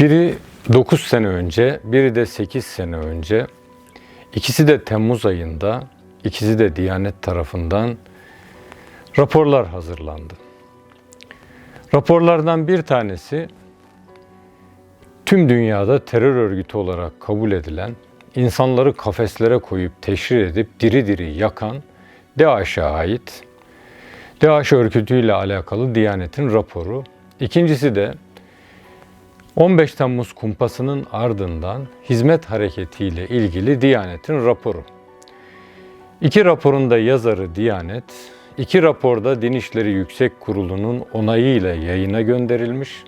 Biri 9 sene önce, biri de 8 sene önce. İkisi de Temmuz ayında, ikisi de Diyanet tarafından raporlar hazırlandı. Raporlardan bir tanesi tüm dünyada terör örgütü olarak kabul edilen, insanları kafeslere koyup teşhir edip diri diri yakan DAEŞ'e ait. DAEŞ örgütüyle alakalı Diyanet'in raporu. İkincisi de 15 Temmuz kumpasının ardından hizmet hareketiyle ilgili Diyanet'in raporu. İki raporun da yazarı Diyanet, iki raporda Din İşleri Yüksek Kurulu'nun onayıyla yayına gönderilmiş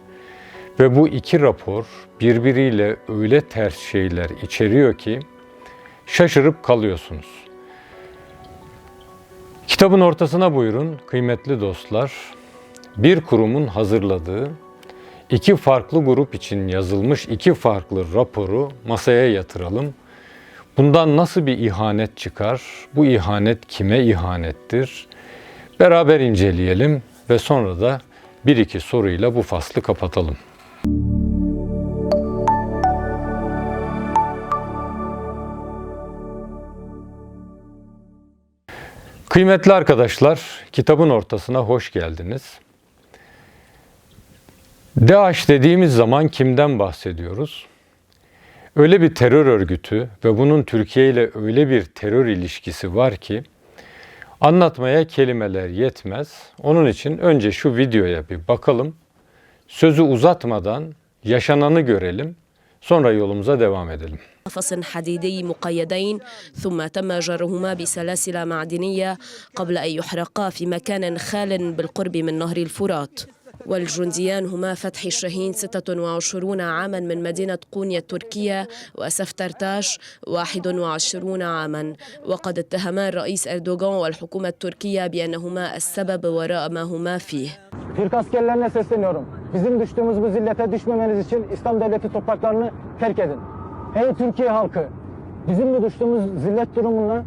ve bu iki rapor birbiriyle öyle ters şeyler içeriyor ki şaşırıp kalıyorsunuz. Kitabın ortasına buyurun kıymetli dostlar. Bir kurumun hazırladığı iki farklı grup için yazılmış iki farklı raporu masaya yatıralım. Bundan nasıl bir ihanet çıkar? Bu ihanet kime ihanettir? Beraber inceleyelim ve sonra da bir iki soruyla bu faslı kapatalım. Kıymetli arkadaşlar, kitabın ortasına hoş geldiniz. DAEŞ dediğimiz zaman kimden bahsediyoruz? Öyle bir terör örgütü ve bunun Türkiye ile öyle bir terör ilişkisi var ki anlatmaya kelimeler yetmez. Onun için önce şu videoya bir bakalım. Sözü uzatmadan yaşananı görelim. Sonra yolumuza devam edelim. قفص حديدي مقيدين ثم تم جرهما بسلاسل معدنية قبل أن يحرقا في مكان خال بالقرب من نهر الفرات والجنديان هما فتحي الشاهين 26 عاما من مدينة قونيا التركية وسفترتاش 21 عاما وقد اتهما الرئيس أردوغان والحكومة التركية بأنهما السبب وراء ما هما فيه Türk askerlerine sesleniyorum. Bizim düştüğümüz bu zillete düşmemeniz için İslam devleti topraklarını terk edin. Ey Türkiye halkı! Bizim bu düştüğümüz zillet durumuna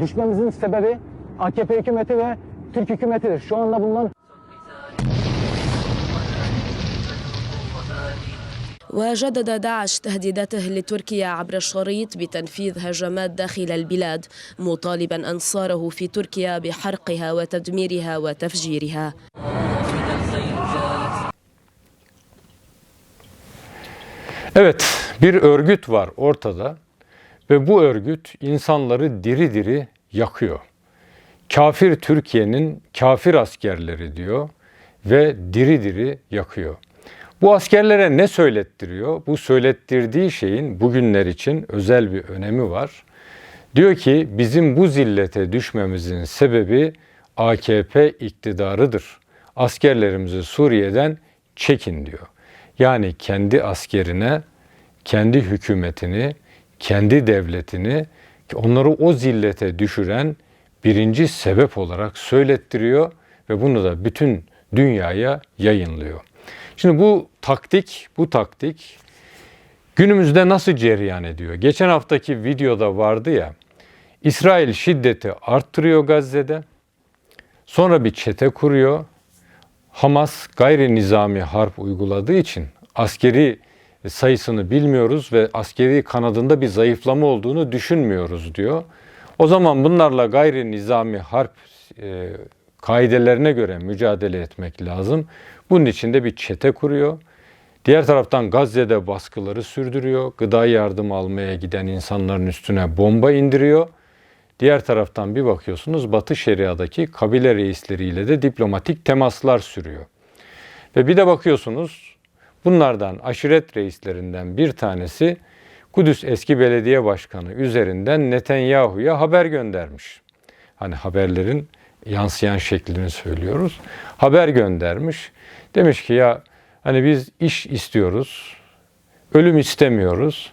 düşmemizin sebebi AKP hükümeti ve Türk hükümetidir. Şu anda bundan وجدد داعش تهديداته لتركيا عبر الشريط بتنفيذ هجمات داخل البلاد مطالبا انصاره في تركيا بحرقها وتدميرها وتفجيرها Evet, bir örgüt var ortada ve bu örgüt insanları diri diri yakıyor. Kafir Türkiye'nin kafir askerleri diyor ve diri diri yakıyor. Bu askerlere ne söylettiriyor? Bu söylettirdiği şeyin bugünler için özel bir önemi var. Diyor ki bizim bu zillete düşmemizin sebebi AKP iktidarıdır. Askerlerimizi Suriye'den çekin diyor. Yani kendi askerine, kendi hükümetini, kendi devletini onları o zillete düşüren birinci sebep olarak söylettiriyor ve bunu da bütün dünyaya yayınlıyor. Şimdi bu taktik, bu taktik günümüzde nasıl cereyan ediyor? Geçen haftaki videoda vardı ya, İsrail şiddeti arttırıyor Gazze'de. Sonra bir çete kuruyor. Hamas gayri nizami harp uyguladığı için askeri sayısını bilmiyoruz ve askeri kanadında bir zayıflama olduğunu düşünmüyoruz diyor. O zaman bunlarla gayri nizami harp e, kaidelerine göre mücadele etmek lazım. Bunun için de bir çete kuruyor. Diğer taraftan Gazze'de baskıları sürdürüyor. Gıda yardım almaya giden insanların üstüne bomba indiriyor. Diğer taraftan bir bakıyorsunuz Batı Şeria'daki kabile reisleriyle de diplomatik temaslar sürüyor. Ve bir de bakıyorsunuz bunlardan aşiret reislerinden bir tanesi Kudüs eski belediye başkanı üzerinden Netanyahu'ya haber göndermiş. Hani haberlerin yansıyan şeklini söylüyoruz. Haber göndermiş. Demiş ki ya hani biz iş istiyoruz. Ölüm istemiyoruz.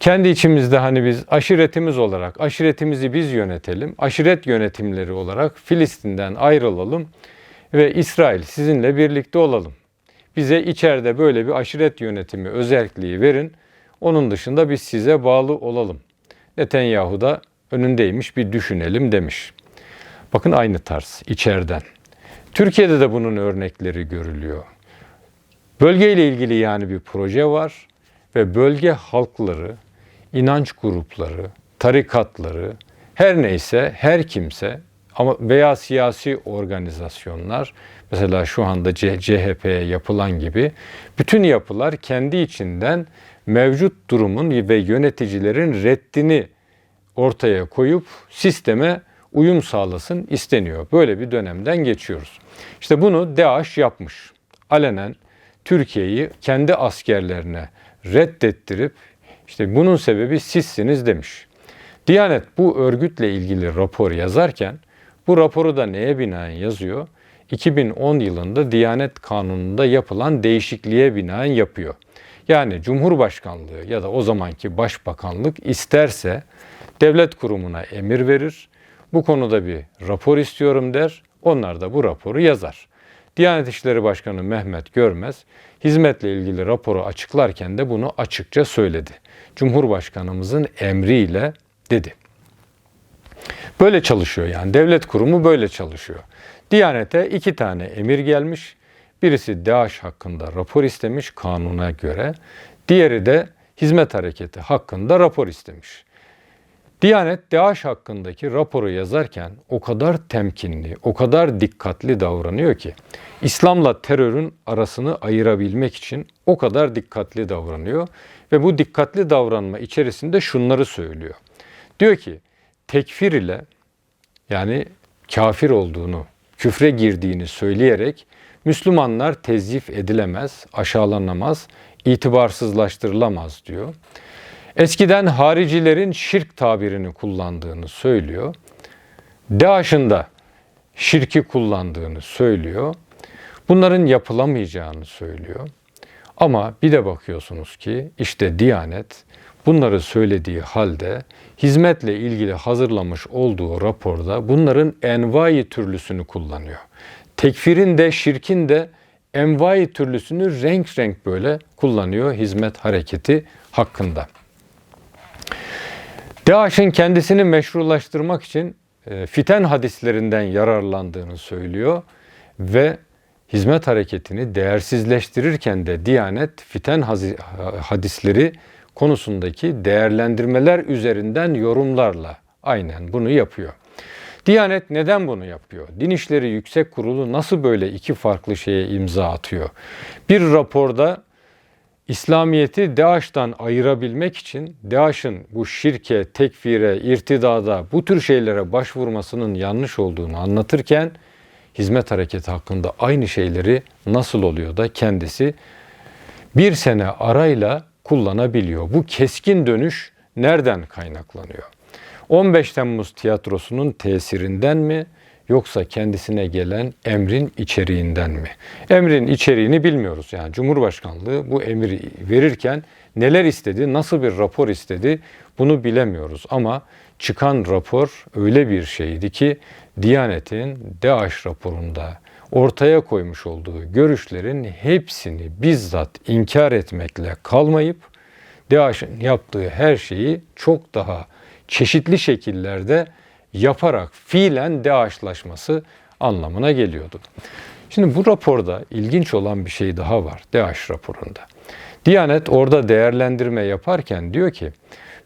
Kendi içimizde hani biz aşiretimiz olarak aşiretimizi biz yönetelim. Aşiret yönetimleri olarak Filistin'den ayrılalım ve İsrail sizinle birlikte olalım. Bize içeride böyle bir aşiret yönetimi özelliği verin. Onun dışında biz size bağlı olalım. Netanyahu da önündeymiş bir düşünelim demiş. Bakın aynı tarz içeriden. Türkiye'de de bunun örnekleri görülüyor. Bölgeyle ilgili yani bir proje var ve bölge halkları, inanç grupları, tarikatları, her neyse, her kimse ama veya siyasi organizasyonlar mesela şu anda CHP'ye yapılan gibi bütün yapılar kendi içinden mevcut durumun ve yöneticilerin reddini ortaya koyup sisteme uyum sağlasın isteniyor. Böyle bir dönemden geçiyoruz. İşte bunu DAEŞ yapmış. Alenen Türkiye'yi kendi askerlerine reddettirip işte bunun sebebi sizsiniz demiş. Diyanet bu örgütle ilgili rapor yazarken bu raporu da neye binaen yazıyor? 2010 yılında Diyanet Kanunu'nda yapılan değişikliğe binaen yapıyor. Yani Cumhurbaşkanlığı ya da o zamanki Başbakanlık isterse devlet kurumuna emir verir. Bu konuda bir rapor istiyorum der. Onlar da bu raporu yazar. Diyanet İşleri Başkanı Mehmet Görmez hizmetle ilgili raporu açıklarken de bunu açıkça söyledi. Cumhurbaşkanımızın emriyle dedi. Böyle çalışıyor yani devlet kurumu böyle çalışıyor. Diyanete iki tane emir gelmiş. Birisi DAEŞ hakkında rapor istemiş kanuna göre. Diğeri de hizmet hareketi hakkında rapor istemiş. Diyanet DAEŞ hakkındaki raporu yazarken o kadar temkinli, o kadar dikkatli davranıyor ki İslam'la terörün arasını ayırabilmek için o kadar dikkatli davranıyor ve bu dikkatli davranma içerisinde şunları söylüyor. Diyor ki tekfir ile yani kafir olduğunu, küfre girdiğini söyleyerek Müslümanlar tezyif edilemez, aşağılanamaz, itibarsızlaştırılamaz diyor. Eskiden haricilerin şirk tabirini kullandığını söylüyor. DAEŞ'ın da şirki kullandığını söylüyor. Bunların yapılamayacağını söylüyor. Ama bir de bakıyorsunuz ki işte Diyanet bunları söylediği halde hizmetle ilgili hazırlamış olduğu raporda bunların envai türlüsünü kullanıyor. Tekfirin de şirkin de envai türlüsünü renk renk böyle kullanıyor hizmet hareketi hakkında. DAEŞ'in kendisini meşrulaştırmak için e, fiten hadislerinden yararlandığını söylüyor ve hizmet hareketini değersizleştirirken de Diyanet fiten hadisleri konusundaki değerlendirmeler üzerinden yorumlarla aynen bunu yapıyor. Diyanet neden bunu yapıyor? Din İşleri Yüksek Kurulu nasıl böyle iki farklı şeye imza atıyor? Bir raporda İslamiyet'i DAEŞ'tan ayırabilmek için DAEŞ'in bu şirke, tekfire, irtidada bu tür şeylere başvurmasının yanlış olduğunu anlatırken hizmet hareketi hakkında aynı şeyleri nasıl oluyor da kendisi bir sene arayla kullanabiliyor. Bu keskin dönüş nereden kaynaklanıyor? 15 Temmuz tiyatrosunun tesirinden mi yoksa kendisine gelen emrin içeriğinden mi? Emrin içeriğini bilmiyoruz. Yani Cumhurbaşkanlığı bu emri verirken neler istedi, nasıl bir rapor istedi bunu bilemiyoruz. Ama çıkan rapor öyle bir şeydi ki Diyanet'in DAEŞ raporunda ortaya koymuş olduğu görüşlerin hepsini bizzat inkar etmekle kalmayıp DAEŞ'in yaptığı her şeyi çok daha çeşitli şekillerde yaparak fiilen DAEŞ'laşması anlamına geliyordu. Şimdi bu raporda ilginç olan bir şey daha var DAEŞ raporunda. Diyanet orada değerlendirme yaparken diyor ki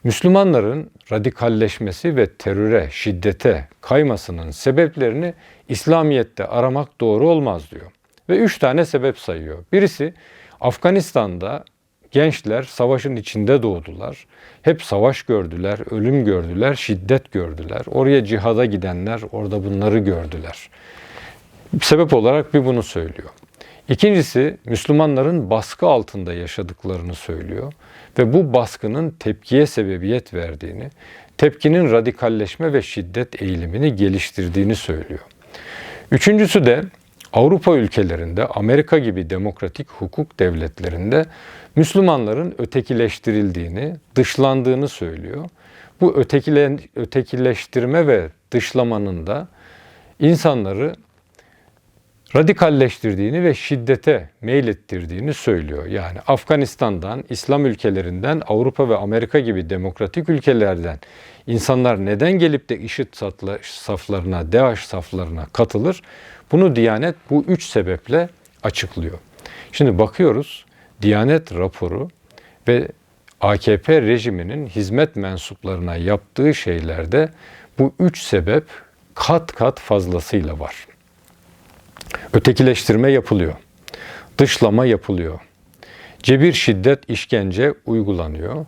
Müslümanların radikalleşmesi ve teröre, şiddete kaymasının sebeplerini İslamiyet'te aramak doğru olmaz diyor. Ve üç tane sebep sayıyor. Birisi Afganistan'da gençler savaşın içinde doğdular. Hep savaş gördüler, ölüm gördüler, şiddet gördüler. Oraya cihada gidenler orada bunları gördüler. Sebep olarak bir bunu söylüyor. İkincisi Müslümanların baskı altında yaşadıklarını söylüyor ve bu baskının tepkiye sebebiyet verdiğini, tepkinin radikalleşme ve şiddet eğilimini geliştirdiğini söylüyor. Üçüncüsü de Avrupa ülkelerinde, Amerika gibi demokratik hukuk devletlerinde Müslümanların ötekileştirildiğini, dışlandığını söylüyor. Bu ötekile, ötekileştirme ve dışlamanın da insanları radikalleştirdiğini ve şiddete meylettirdiğini söylüyor. Yani Afganistan'dan, İslam ülkelerinden, Avrupa ve Amerika gibi demokratik ülkelerden insanlar neden gelip de IŞİD saflarına, DAEŞ saflarına katılır? Bunu Diyanet bu üç sebeple açıklıyor. Şimdi bakıyoruz Diyanet raporu ve AKP rejiminin hizmet mensuplarına yaptığı şeylerde bu üç sebep kat kat fazlasıyla var. Ötekileştirme yapılıyor. Dışlama yapılıyor. Cebir şiddet işkence uygulanıyor.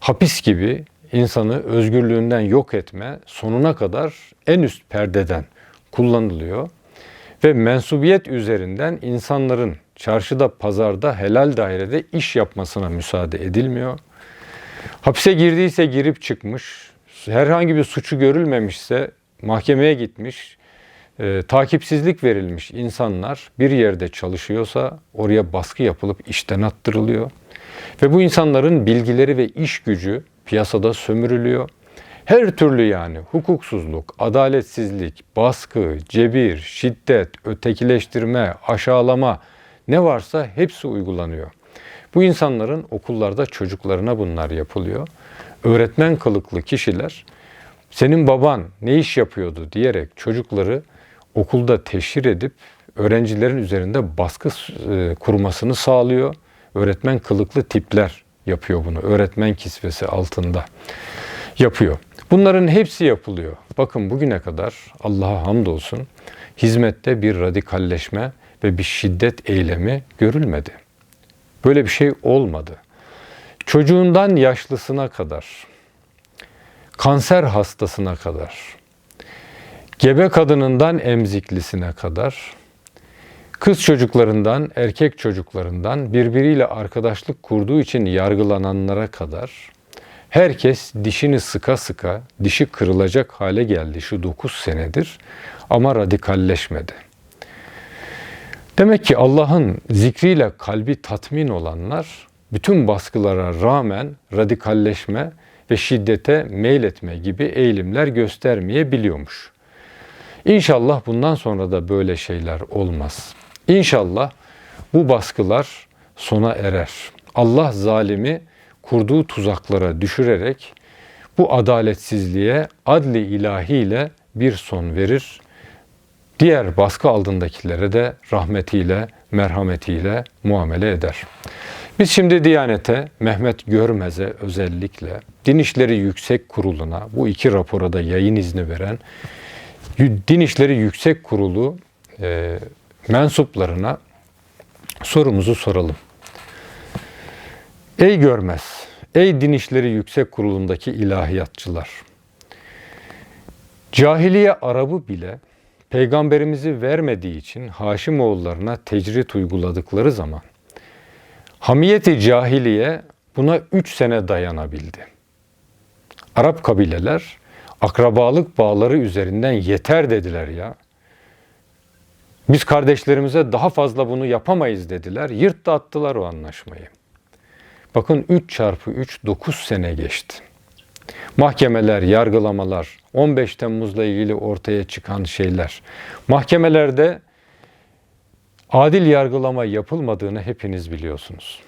Hapis gibi insanı özgürlüğünden yok etme sonuna kadar en üst perdeden kullanılıyor ve mensubiyet üzerinden insanların çarşıda, pazarda, helal dairede iş yapmasına müsaade edilmiyor. Hapse girdiyse girip çıkmış, herhangi bir suçu görülmemişse mahkemeye gitmiş, e, takipsizlik verilmiş insanlar bir yerde çalışıyorsa oraya baskı yapılıp işten attırılıyor. Ve bu insanların bilgileri ve iş gücü piyasada sömürülüyor. Her türlü yani hukuksuzluk, adaletsizlik, baskı, cebir, şiddet, ötekileştirme, aşağılama ne varsa hepsi uygulanıyor. Bu insanların okullarda çocuklarına bunlar yapılıyor. Öğretmen kılıklı kişiler senin baban ne iş yapıyordu diyerek çocukları okulda teşhir edip öğrencilerin üzerinde baskı e, kurmasını sağlıyor. Öğretmen kılıklı tipler yapıyor bunu. Öğretmen kisvesi altında yapıyor. Bunların hepsi yapılıyor. Bakın bugüne kadar Allah'a hamdolsun hizmette bir radikalleşme ve bir şiddet eylemi görülmedi. Böyle bir şey olmadı. Çocuğundan yaşlısına kadar, kanser hastasına kadar, gebe kadınından emziklisine kadar, kız çocuklarından, erkek çocuklarından birbiriyle arkadaşlık kurduğu için yargılananlara kadar herkes dişini sıka sıka, dişi kırılacak hale geldi şu 9 senedir ama radikalleşmedi. Demek ki Allah'ın zikriyle kalbi tatmin olanlar bütün baskılara rağmen radikalleşme ve şiddete meyletme gibi eğilimler göstermeyebiliyormuş. İnşallah bundan sonra da böyle şeyler olmaz. İnşallah bu baskılar sona erer. Allah zalimi kurduğu tuzaklara düşürerek bu adaletsizliğe adli ilahiyle bir son verir. Diğer baskı altındakilere de rahmetiyle, merhametiyle muamele eder. Biz şimdi Diyanet'e, Mehmet Görmez'e özellikle Din İşleri Yüksek Kurulu'na bu iki rapora da yayın izni veren Din İşleri Yüksek Kurulu e, mensuplarına sorumuzu soralım. Ey görmez, ey Din İşleri Yüksek Kurulu'ndaki ilahiyatçılar. Cahiliye Arabı bile peygamberimizi vermediği için Haşimoğullarına tecrit uyguladıkları zaman hamiyeti cahiliye buna üç sene dayanabildi. Arap kabileler akrabalık bağları üzerinden yeter dediler ya. Biz kardeşlerimize daha fazla bunu yapamayız dediler. Yırttı attılar o anlaşmayı. Bakın 3 çarpı 3 9 sene geçti. Mahkemeler, yargılamalar, 15 Temmuz'la ilgili ortaya çıkan şeyler. Mahkemelerde adil yargılama yapılmadığını hepiniz biliyorsunuz.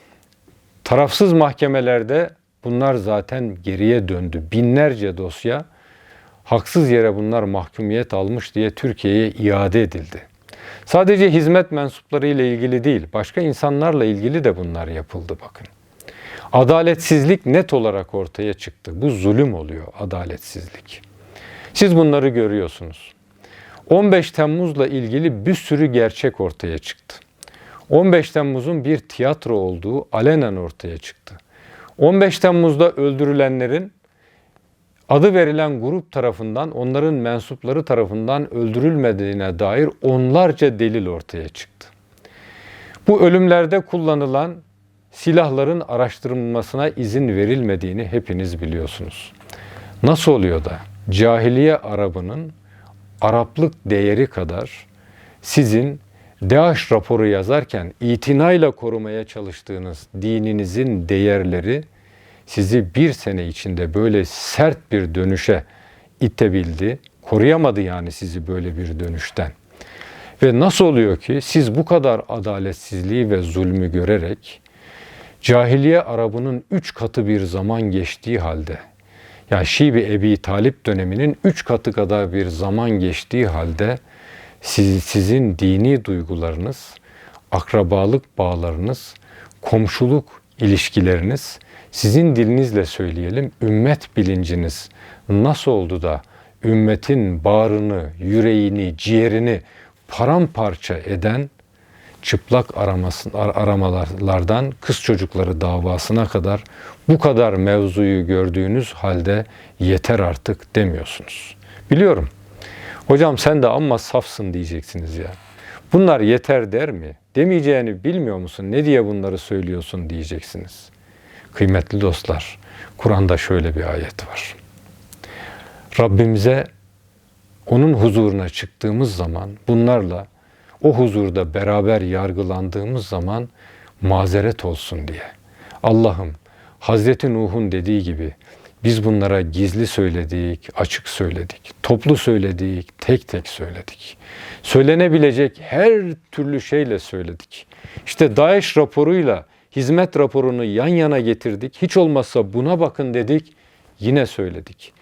Tarafsız mahkemelerde bunlar zaten geriye döndü. Binlerce dosya haksız yere bunlar mahkumiyet almış diye Türkiye'ye iade edildi. Sadece hizmet mensupları ile ilgili değil, başka insanlarla ilgili de bunlar yapıldı bakın. Adaletsizlik net olarak ortaya çıktı. Bu zulüm oluyor adaletsizlik. Siz bunları görüyorsunuz. 15 Temmuz'la ilgili bir sürü gerçek ortaya çıktı. 15 Temmuz'un bir tiyatro olduğu alenen ortaya çıktı. 15 Temmuz'da öldürülenlerin adı verilen grup tarafından, onların mensupları tarafından öldürülmediğine dair onlarca delil ortaya çıktı. Bu ölümlerde kullanılan silahların araştırılmasına izin verilmediğini hepiniz biliyorsunuz. Nasıl oluyor da cahiliye Arabının Araplık değeri kadar sizin DAEŞ raporu yazarken itinayla korumaya çalıştığınız dininizin değerleri sizi bir sene içinde böyle sert bir dönüşe itebildi. Koruyamadı yani sizi böyle bir dönüşten. Ve nasıl oluyor ki siz bu kadar adaletsizliği ve zulmü görerek cahiliye Arabının üç katı bir zaman geçtiği halde yani Şibi Ebi Talip döneminin üç katı kadar bir zaman geçtiği halde siz, sizin dini duygularınız, akrabalık bağlarınız, komşuluk ilişkileriniz, sizin dilinizle söyleyelim, ümmet bilinciniz nasıl oldu da ümmetin bağrını, yüreğini, ciğerini paramparça eden çıplak aramasın, ar- aramalardan kız çocukları davasına kadar bu kadar mevzuyu gördüğünüz halde yeter artık demiyorsunuz. Biliyorum. Hocam sen de amma safsın diyeceksiniz ya. Bunlar yeter der mi? Demeyeceğini bilmiyor musun? Ne diye bunları söylüyorsun diyeceksiniz. Kıymetli dostlar, Kur'an'da şöyle bir ayet var. Rabbimize onun huzuruna çıktığımız zaman bunlarla o huzurda beraber yargılandığımız zaman mazeret olsun diye. Allah'ım Hazreti Nuh'un dediği gibi biz bunlara gizli söyledik, açık söyledik, toplu söyledik, tek tek söyledik. Söylenebilecek her türlü şeyle söyledik. İşte Daesh raporuyla hizmet raporunu yan yana getirdik. Hiç olmazsa buna bakın dedik, yine söyledik.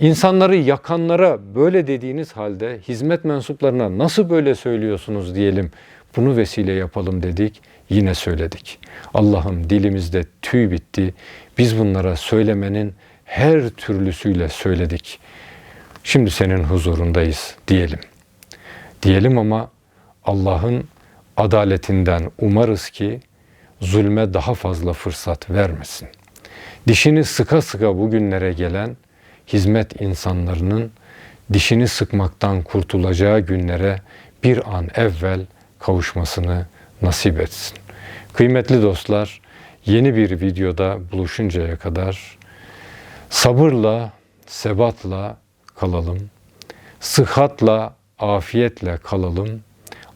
İnsanları yakanlara böyle dediğiniz halde hizmet mensuplarına nasıl böyle söylüyorsunuz diyelim. Bunu vesile yapalım dedik. Yine söyledik. Allah'ım dilimizde tüy bitti. Biz bunlara söylemenin her türlüsüyle söyledik. Şimdi senin huzurundayız diyelim. Diyelim ama Allah'ın adaletinden umarız ki zulme daha fazla fırsat vermesin. Dişini sıka sıka bugünlere gelen hizmet insanlarının dişini sıkmaktan kurtulacağı günlere bir an evvel kavuşmasını nasip etsin. Kıymetli dostlar, yeni bir videoda buluşuncaya kadar sabırla, sebatla kalalım. Sıhhatla, afiyetle kalalım.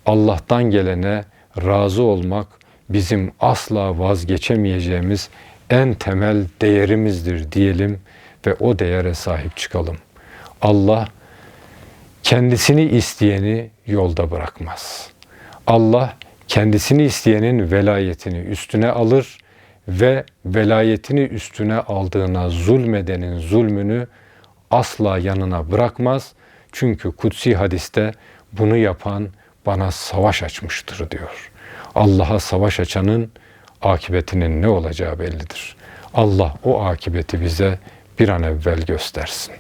Allah'tan gelene razı olmak bizim asla vazgeçemeyeceğimiz en temel değerimizdir diyelim ve o değere sahip çıkalım. Allah kendisini isteyeni yolda bırakmaz. Allah kendisini isteyenin velayetini üstüne alır ve velayetini üstüne aldığına zulmedenin zulmünü asla yanına bırakmaz. Çünkü kutsi hadiste bunu yapan bana savaş açmıştır diyor. Allah'a savaş açanın akıbetinin ne olacağı bellidir. Allah o akıbeti bize bir an evvel göstersin.